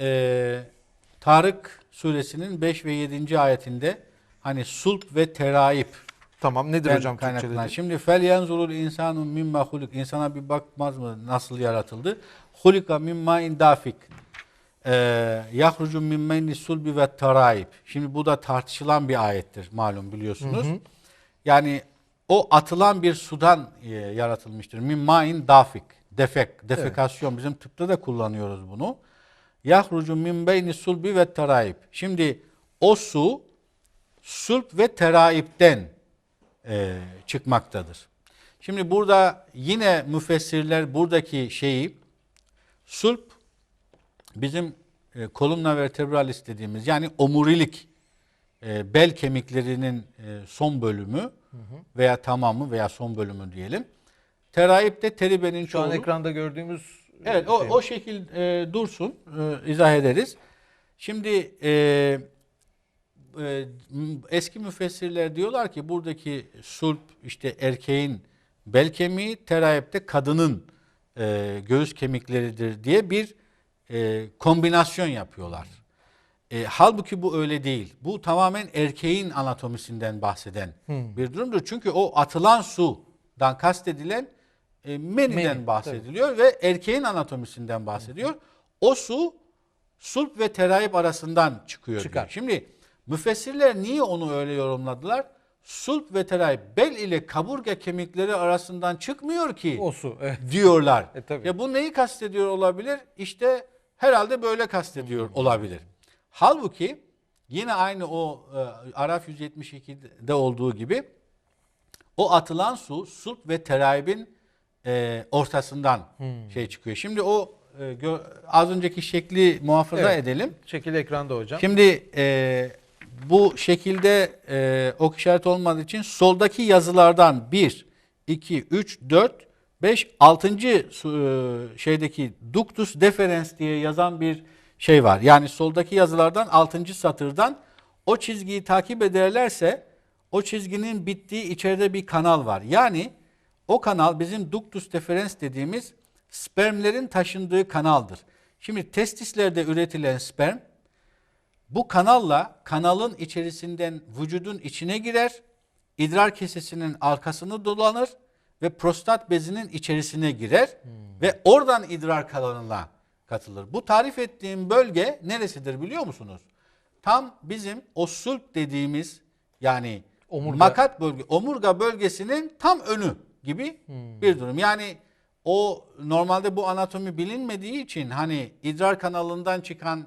e, Tarık suresinin 5 ve 7. ayetinde hani sulp ve teraip Tamam nedir Ben hocam kaynaklanan. Şimdi fel yanzurul insanu mimma huluk. İnsana bir bakmaz mı nasıl yaratıldı? Hulika mimma indafik. Ee, yahrucu mimmeyni sulbi ve taraib. Şimdi bu da tartışılan bir ayettir malum biliyorsunuz. Yani o atılan bir sudan e, yaratılmıştır. Mimmain dafik. Defek, defekasyon. Bizim tıpta da kullanıyoruz bunu. Yahrucu min beyni sulbi ve teraib. Şimdi o su sulp ve teraipten e, çıkmaktadır. Şimdi burada yine müfessirler buradaki şeyi sulp bizim e, kolumna vertebralis dediğimiz yani omurilik e, bel kemiklerinin e, son bölümü veya tamamı veya son bölümü diyelim. Teraip de teribenin Şu an çoğulu. ekranda gördüğümüz Evet o, şey. o şekil e, dursun e, izah ederiz. Şimdi e, e, eski müfessirler diyorlar ki buradaki sulp işte erkeğin bel kemiği teraipte kadının e, göğüs kemikleridir diye bir e, kombinasyon yapıyorlar. E, halbuki bu öyle değil. Bu tamamen erkeğin anatomisinden bahseden bir durumdur. Çünkü o atılan sudan kastedilen e, meniden Meni, bahsediliyor ve erkeğin anatomisinden bahsediyor. O su sulp ve teraip arasından çıkıyor. Çıkar. diyor. Şimdi müfessirler niye onu öyle yorumladılar? Sulp ve teraip bel ile kaburga kemikleri arasından çıkmıyor ki o su. Evet. diyorlar. E, tabii. Ya bu neyi kastediyor olabilir? İşte herhalde böyle kastediyor olabilir. Halbuki yine aynı o e, Araf 172'de olduğu gibi o atılan su sulp ve teraibin e, ortasından Hmm. şey çıkıyor. Şimdi o e, az önceki şekli muhafaza Evet. edelim. Şekil ekranda hocam. Şimdi e, bu şekilde e, ok işareti olmadığı için soldaki yazılardan 1, 2, 3, 4, 5, 6. şeydeki ductus deferens diye yazan bir şey var. Yani soldaki yazılardan 6. satırdan o çizgiyi takip ederlerse o çizginin bittiği içeride bir kanal var. Yani o kanal bizim ductus deferens dediğimiz spermlerin taşındığı kanaldır. Şimdi testislerde üretilen sperm bu kanalla kanalın içerisinden vücudun içine girer, idrar kesesinin arkasını dolanır ve prostat bezinin içerisine girer ve oradan idrar kanalına katılır. Bu tarif ettiğim bölge neresidir biliyor musunuz? Tam bizim o sulp dediğimiz yani Omurga. makat bölge, omurga bölgesinin tam önü gibi bir durum. Yani o normalde bu anatomi bilinmediği için hani idrar kanalından çıkan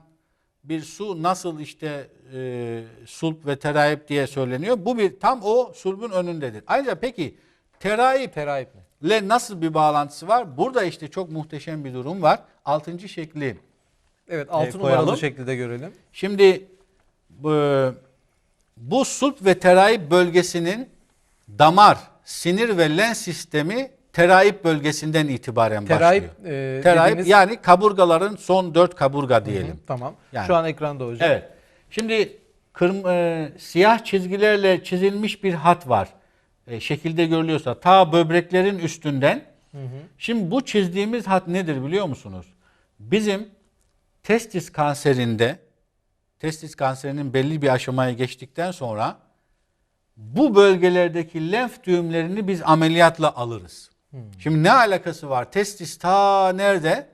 bir su nasıl işte e, sulp ve teraip diye söyleniyor. Bu bir tam o sulbun önündedir. Ayrıca peki teraip Teraip mi? ile nasıl bir bağlantısı var? Burada işte çok muhteşem bir durum var. Altıncı şekli. Evet 6 E, numaralı şekilde görelim. Şimdi bu, bu sulp ve teraip bölgesinin damar, sinir ve lens sistemi teraip bölgesinden itibaren Teraip, başlıyor. e, teraip dediğimiz- yani kaburgaların son dört kaburga diyelim. Tamam. Yani. Şu an ekranda hocam. Evet. Şimdi kırm e, siyah çizgilerle çizilmiş bir hat var. E, şekilde görülüyorsa ta böbreklerin üstünden. Şimdi bu çizdiğimiz hat nedir biliyor musunuz? Bizim testis kanserinde testis kanserinin belli bir aşamaya geçtikten sonra bu bölgelerdeki lenf düğümlerini biz ameliyatla alırız. Şimdi ne alakası var? Testis ta nerede?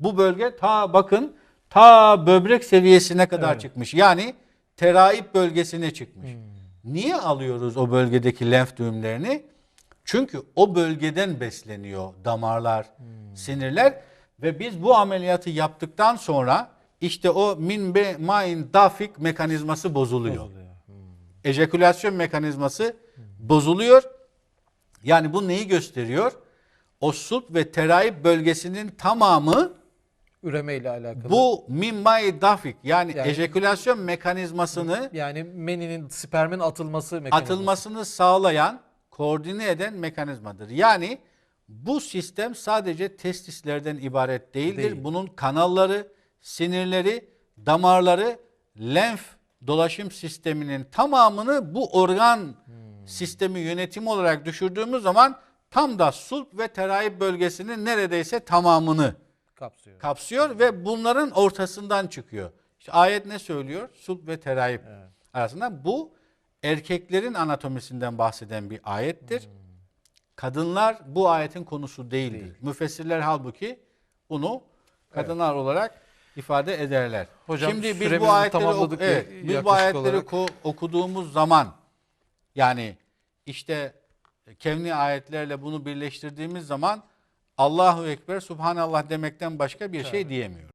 Bu bölge ta bakın ta böbrek seviyesine kadar Evet. çıkmış. Yani teraip bölgesine çıkmış. Niye alıyoruz o bölgedeki lenf düğümlerini? Çünkü o bölgeden besleniyor damarlar, sinirler ve biz bu ameliyatı yaptıktan sonra işte o min be main dafik mekanizması bozuluyor. Ejekülasyon mekanizması bozuluyor. Yani bu neyi gösteriyor? O sulp ve teraip bölgesinin tamamı Üreme ile alakalı. bu mimmai dafik yani, Yani- ejekülasyon mekanizmasını yani meninin spermin atılması mekanizması. atılmasını sağlayan, koordine eden mekanizmadır. Yani bu sistem sadece testislerden ibaret değildir. Değil. Bunun kanalları, sinirleri, damarları, lenf dolaşım sisteminin tamamını bu organ Hmm. sistemi yönetimi olarak düşürdüğümüz zaman tam da sulp ve teraip bölgesinin neredeyse tamamını kapsıyor. kapsıyor ve bunların ortasından çıkıyor. İşte ayet ne söylüyor? Sulp ve terayip Evet. arasında. Bu erkeklerin anatomisinden bahseden bir ayettir. Kadınlar bu ayetin konusu değildir. Değil. Müfessirler halbuki bunu kadınlar olarak ifade ederler. Hocam, Şimdi biz bu ayetleri, oku- evet, biz bu ayetleri olarak. oku- okuduğumuz zaman yani işte kevni ayetlerle bunu birleştirdiğimiz zaman Allahu Ekber Subhanallah demekten başka bir şey diyemiyoruz.